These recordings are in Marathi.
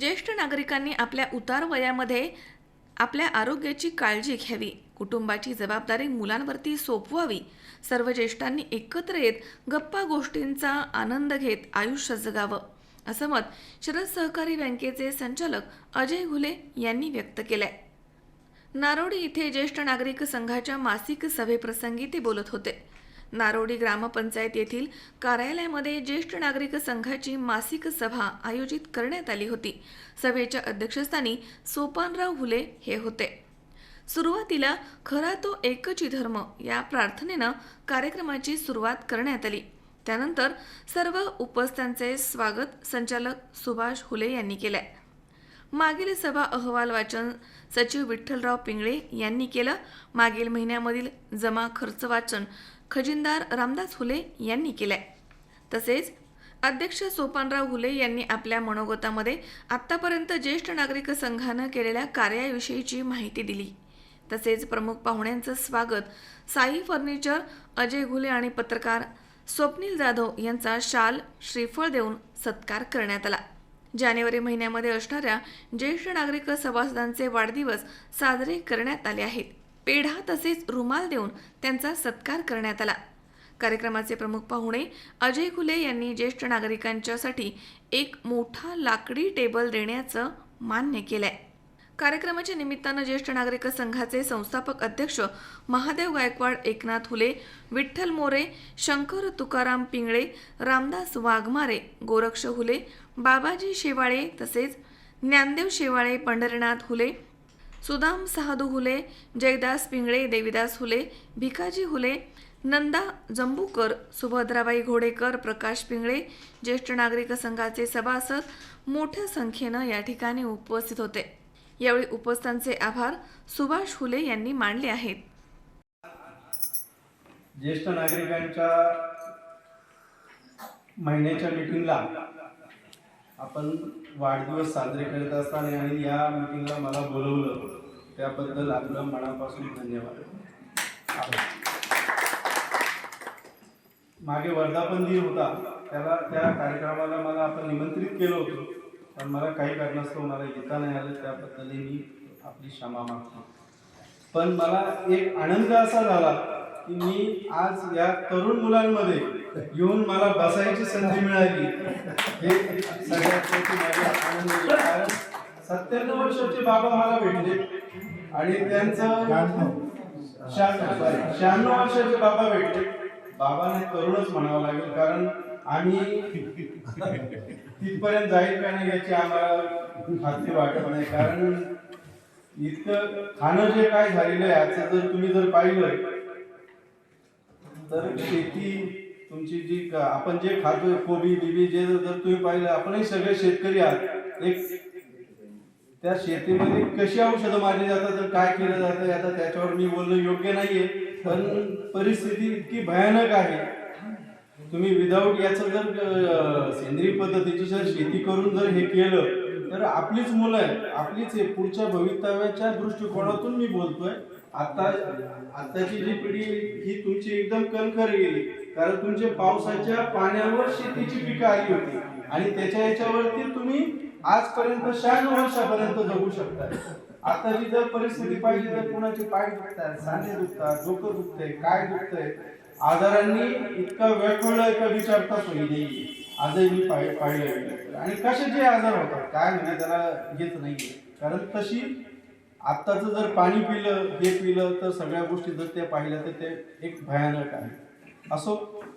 ज्येष्ठ नागरिकांनी आपल्या उतार वयामध्ये आपल्या आरोग्याची काळजी घ्यावी कुटुंबाची जबाबदारी मुलांवरती सोपवावी. सर्व ज्येष्ठांनी एकत्र येत गप्पा गोष्टींचा आनंद घेत आयुष्य जगावं असं मत शरद सहकारी बँकेचे संचालक अजय घुले यांनी व्यक्त केलंय. नारोडी इथे ज्येष्ठ नागरिक संघाच्या मासिक सभेप्रसंगी ते बोलत होते. नारोडी ग्रामपंचायत येथील कार्यालयामध्ये ज्येष्ठ नागरिक संघाची मासिक सभा आयोजित करण्यात आली होती. सभेच्या अध्यक्षस्थानी सोपानराव हुले हे होते. सुरुवातीला खरा तो एकची धर्म या प्रार्थनेनं कार्यक्रमाची सुरुवात करण्यात आली. त्यानंतर सर्व उपस्थांचे स्वागत संचालक सुभाष हुले यांनी केलंय. मागील सभा अहवाल वाचन सचिव विठ्ठलराव पिंगळे यांनी केलं. मागील महिन्यामधील जमा खर्च वाचन खजिनदार रामदास हुले यांनी केलंय. तसेच अध्यक्ष सोपानराव हुले यांनी आपल्या मनोगतामध्ये आत्तापर्यंत ज्येष्ठ नागरिक संघानं केलेल्या कार्याविषयीची माहिती दिली. तसेच प्रमुख पाहुण्यांचं स्वागत साई फर्निचर अजय घुले आणि पत्रकार स्वप्नील जाधव यांचा शाल श्रीफळ देऊन सत्कार करण्यात आला. जानेवारी महिन्यामध्ये असणाऱ्या ज्येष्ठ नागरिक सभासदांचे वाढदिवस साजरे करण्यात आले आहेत. पेढा तसेच रुमाल देऊन त्यांचा सत्कार करण्यात आला. कार्यक्रमाचे प्रमुख पाहुणे अजय खुले यांनी ज्येष्ठ नागरिकांच्यासाठी एक मोठा लाकडी टेबल देण्याचं मान्य केलंय. कार्यक्रमाच्या निमित्तानं ज्येष्ठ नागरिक संघाचे संस्थापक अध्यक्ष महादेव गायकवाड एकनाथ हुले विठ्ठल मोरे शंकर तुकाराम पिंगळे रामदास वाघमारे गोरक्ष हुले बाबाजी शेवाळे तसेच ज्ञानदेव शेवाळे पंढरीनाथ हुले सुदाम सहादू हुले जयदास पिंगळे देविदास हुले भिकाजी हुले नंदा जंबूकर सुभद्राबाई घोडेकर प्रकाश पिंगळे ज्येष्ठ नागरिक संघाचे सभासद मोठ्या संख्येनं या ठिकाणी उपस्थित होते. यावेळी उपस्थांचे आभार सुभाष हुले यांनी मानले आहेत. ज्येष्ठ नागरिकांच्या महिन्याच्या मिटिंगला आपण वाढदिवस साजरे करत असताना आणि या मीटिंगला मला बोलवलं त्याबद्दल आपलं मनापासून धन्यवाद. मागे वर्धापन दिन होता. त्याला त्या कार्यक्रमाला मला आपण निमंत्रित केलं होतं. पण मला काही कारणास्तव मला येता नाही आलं. त्याबद्दलही मी आपली क्षमा मागतो. पण मला एक आनंद असा झाला की मी आज या तरुण मुलांमध्ये येऊन मला बसायची संधी मिळाली. हे सगळ्यात आनंद कारण सत्त्याण्णव वर्षाचे बाबा मला भेटले. आणि त्यांचं शहाण्णव शहाण्णव वर्षाचे बाबा भेटले. बाबाने तरुणच म्हणावं लागेल कारण आम्ही तिथपर्यंत जाईल का नाही याची आम्हाला खात्री वाटत नाही. कारण इतकं खाणं जे काय झालेलं आहे आजचं जर तुम्ही जर पाहिलं तर शेती तुमची जी आपण जे खातोय कोबी बिबी जे जर तुम्ही पाहिलं आपणही सगळे शेतकरी आहात. एक त्या शेतीमध्ये कशी औषधं मारली जातात तर काय केलं जातं आता त्याच्यावर मी बोलणं योग्य नाहीये पण परिस्थिती इतकी भयानक आहे. तुम्ही विदाऊट याचं जर सेंद्रिय पद्धतीची जर शेती करून जर हे केलं तर आपलीच मुलं आहे आपलीच आहे पुढच्या भवितव्याच्या दृष्टिकोनातून मी बोलतोय. आता आताची जी पिढी ही तुमची एकदम कणखर गेली. कारण तुमचे पावसाच्या पाण्यावर शेतीची पिकं आली होती. आणि त्याच्या याच्यावरती तुम्ही आजपर्यंत शहाण्णव वर्षापर्यंत जगू शकता. आताची जर परिस्थिती पाहिजे तर कुणाचे पाय दुखतात साने दुखतात डोकं दुखतंय काय दुखतंय? आजारांनी इतका वेळ का विचारता सोयी नाही आजही मी पाहि पाहिलं आणि कशाचे आजार होतात काय म्हणजे त्याला घेत नाहीये. कारण तशी आत्ताचं जर पाणी पिलं हे पिलं तर सगळ्या गोष्टी जर त्या पाहिल्या तर ते एक भयानक आहे. असो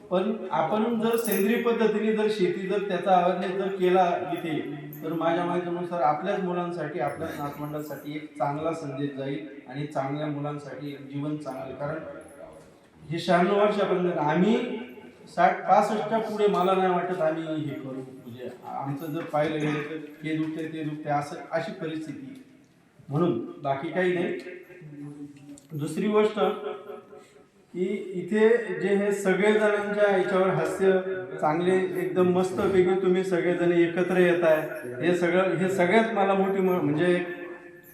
पण आपण जर सेंद्रिय पद्धतीने जर शेती जर त्याचा अवेअरनेस जर केला इथे तर माझ्या माहितीनुसार आपल्याच मुलांसाठी आपल्याच नातवंडांसाठी एक चांगला संदेश जाईल आणि चांगल्या मुलांसाठी एक जीवन चांगलं. कारण हे शहाण्णव वर्षापर्यंत आम्ही साठ पासष्टच्या पुढे मला नाही वाटत आम्ही हे करू. म्हणजे आमचं जर पाहिलं गेलं तर हे दुखते ते दुखते असं अशी परिस्थिती. म्हणून बाकी काही नाही. दुसरी गोष्ट की इथे जे हे सगळे जणांच्या याच्यावर हास्य चांगले एकदम मस्त पैकी तुम्ही सगळेजण एकत्र येत आहे हे सगळं हे सगळ्यात मला मोठी म्हणजे एक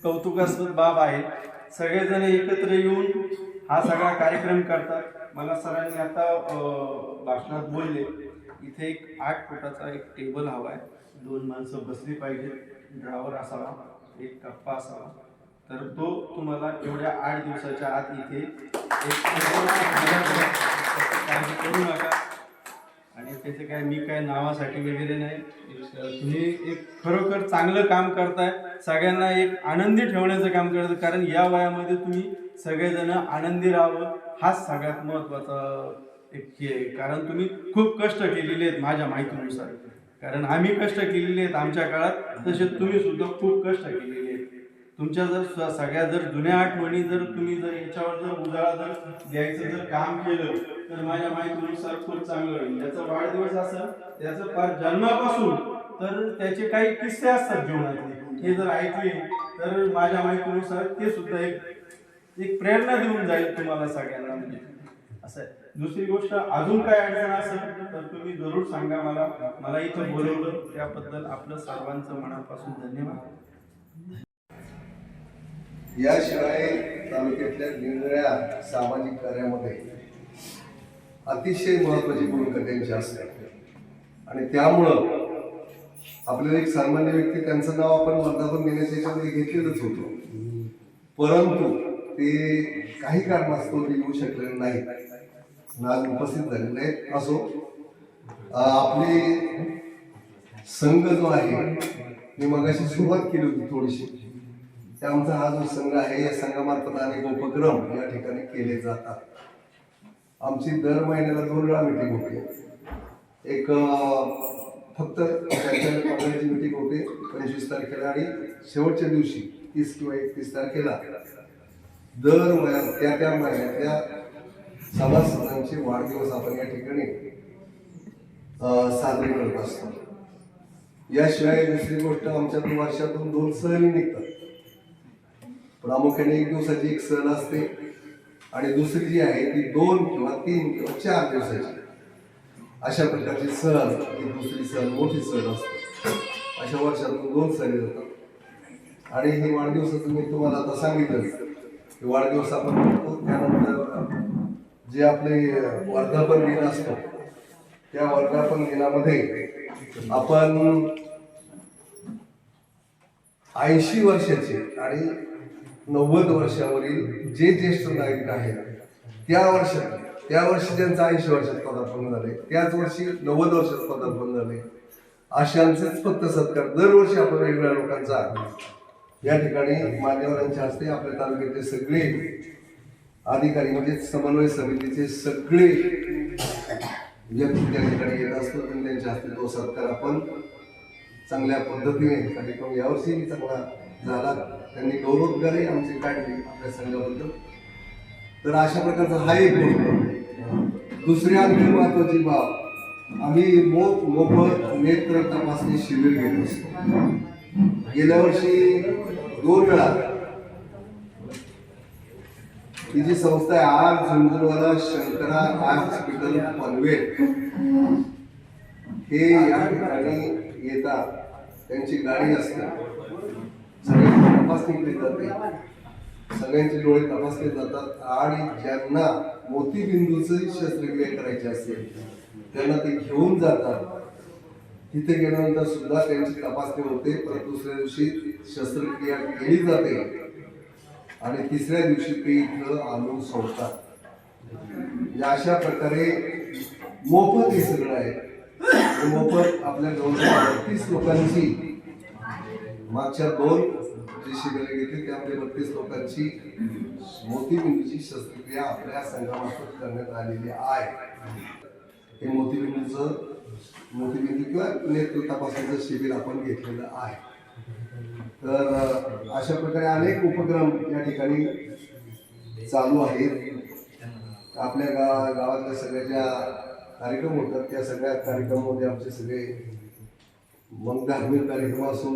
कौतुकास्पद बाब आहे. सगळेजण एकत्र येऊन हा सगळा कार्यक्रम करतात. मला सरांनी आता भाषणात बोलले. इथे एक आठ फुटाचा एक टेबल हवा आहे. दोन माणसं बसली पाहिजे ड्रावर असावा. एक कप्पा असावा. तर तो तुम्हाला एवढ्या आठ दिवसाच्या आत इथे एक काळजी करू नका. आणि त्याचे काय मी काय नावासाठी वगैरे नाही. तुम्ही एक खरोखर चांगलं काम करताय. सगळ्यांना एक आनंदी ठेवण्याचं काम करत कारण या वयामध्ये तुम्ही सगळेजण आनंदी राहावं हाच सगळ्यात महत्त्वाचा एक हे आहे. कारण तुम्ही खूप कष्ट केलेले आहेत माझ्या माहितीनुसार. कारण आम्ही कष्ट केलेले आहेत आमच्या काळात तसे तुम्ही सुद्धा खूप कष्ट केलेले आहेत. तुमच्या जर सगळ्या जर जुन्या आठवणी जर तुम्ही जर याच्यावर जर उजाळा जर द्यायचं जर काम केलं तर माझ्या माहितीनुसार खूप चांगलं होईल. ज्याचा वाढदिवस असेल त्याचं फार जन्मापासून तर त्याचे काही किस्से असतात जीवनातले. हे जर ऐकले तर माझ्या माहितीनुसार ते सुद्धा एक एक प्रेरणा देऊन जाईल तुम्हाला सगळ्यांना. म्हणजे असं आहे. दुसरी गोष्ट अजून काय अडचण असेल तर तुम्ही जरूर सांगा मला. मला इथं बोलवलं. त्याबद्दल आपलं सर्वांचं मनापासून धन्यवाद. याशिवाय तालुक्यातल्या निरनिळ्या सामाजिक कार्यामध्ये अतिशय महत्वाची भूमिका त्यांची असते. आणि त्यामुळं आपल्याला एक सामान्य व्यक्ती त्यांचं नाव आपण वर्धापन देण्याच्या याच्यामध्ये घेतलेलंच होतं. परंतु ते काही कारणास्तव ते येऊ शकलेले नाही आज उपस्थित झालेले नाहीत असो आपले आपली संघ जो आहे मी मगाशी सुरुवात केली होती थोडीशी. ते आमचा हा जो संघ आहे या संघामार्फत अनेक उपक्रम या ठिकाणी केले जातात. आमची दर महिन्याला दोन वेळा मिटिंग होते. एक फक्त त्यांच्या मंडळाची मिटिंग होते पंचवीस तारखेला आणि शेवटच्या दिवशी तीस किंवा एकतीस तारखेला. दर महिन्या त्या त्या महिन्यातल्या सभासदांचे वाढदिवस आपण या ठिकाणी साजरे करत असतो. याशिवाय दुसरी गोष्ट आमच्यातून वर्षातून दोन सहली निघतात. प्रामुख्याने एक दिवसाची एक सहल असते. आणि दुसरी जी आहे ती दोन किंवा तीन किंवा चार दिवसाची. अशा प्रकारची सहल ही दुसरी सहल मोठी सहल असते. अशा वर्षातून दोन सहली जातात आणि हे वाढदिवसाचं मी तुम्हाला आता सांगितलं. की वाढदिवस आपण करतो त्यानंतर जे आपले वर्धापन दिन असतो त्या वर्धापन दिनामध्ये आपण ऐंशी वर्षाचे आणि नव्वद वर्षावरील जे ज्येष्ठ नागरिक आहेत त्या वर्षात त्या वर्षी त्यांचं ऐंशी वर्षात पदार्पण झाले त्याच वर्षी नव्वद वर्षात पदार्पण झाले अशांचेच फक्त सत्कार दरवर्षी आपण वेगवेगळ्या लोकांचा या ठिकाणी मान्यवरांच्या हस्ते आपल्या तालुक्यातले सगळे अधिकारी म्हणजे समन्वय समितीचे सगळे व्यक्ती त्या ठिकाणी येत असतो आणि त्यांच्या हस्ते तो सत्कार आपण चांगल्या पद्धतीने कार्यक्रम यावर्षी चांगला झाला. त्यांनी गौरवोद्गारही आमचे काढले आपल्या संघाबद्दल. तर अशा प्रकारचा हा एक गोष्ट. दुसरी आणखी महत्वाची बाब आम्ही मोफ मोफत नेत्र तपासणी शिबिर घेत असतो. गेल्या वर्षी दोन वेळा ही जी संस्था आहे R Jhunjhunwala Shankara eye hospital Panvel हे या ठिकाणी येतात. त्यांची गाडी असते. सगळ्यांची तपासणी केली जाते. सगळ्यांचे डोळे तपासले जातात आणि ज्यांना मोतीबिंदूचे शस्त्रक्रिया करायची असेल त्यांना ते घेऊन जातात. तिथे गेल्यानंतर सुद्धा त्यांची तपासणी होते परत दुसऱ्या दिवशी शस्त्रक्रिया केली जाते. आणि तिसऱ्या दिवशी ते इथं आणून सोडतात. या अशा प्रकारे मोफत हे सगळं आहे. मोफत आपल्या जवळपास बत्तीस लोकांची मागच्या दोन जी शिबिरे घेतली त्यामध्ये बत्तीस लोकांची मोतीबिंदूची शस्त्रक्रिया आपल्या संघामार्फत करण्यात आलेली आहे. हे मोतीबिंदूचं मोतीबिंदू किंवा नेत्र तपासणीचं शिबिर आपण घेतलेलं आहे. तर अशा प्रकारे अनेक उपक्रम या ठिकाणी चालू आहेत. आपल्या गा गावातल्या सगळ्या ज्या कार्यक्रम होतात त्या सगळ्या कार्यक्रमामध्ये आमचे सगळे मग धार्मिक कार्यक्रम असो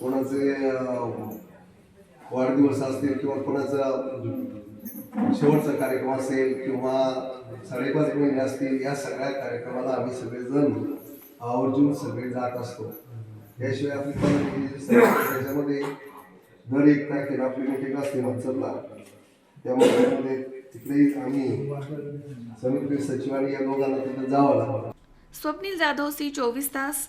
कोणाचे वाढदिवस असतील किंवा कोणाचा शेवटचा कार्यक्रम असेल किंवा साडेपाच महिने असतील या सगळ्या कार्यक्रमाला आम्ही सगळेजण आवर्जून सगळे जात असतो. याशिवाय आपली त्याच्यामध्ये दर एक तारखेला आपली मिटिंग असते मनसरला. त्यामध्ये तिकडेही आम्ही समिती सचिव आणि या दोघांना तिथे जावं लागलं स्वप्नील जाधव सी चोवीस तास.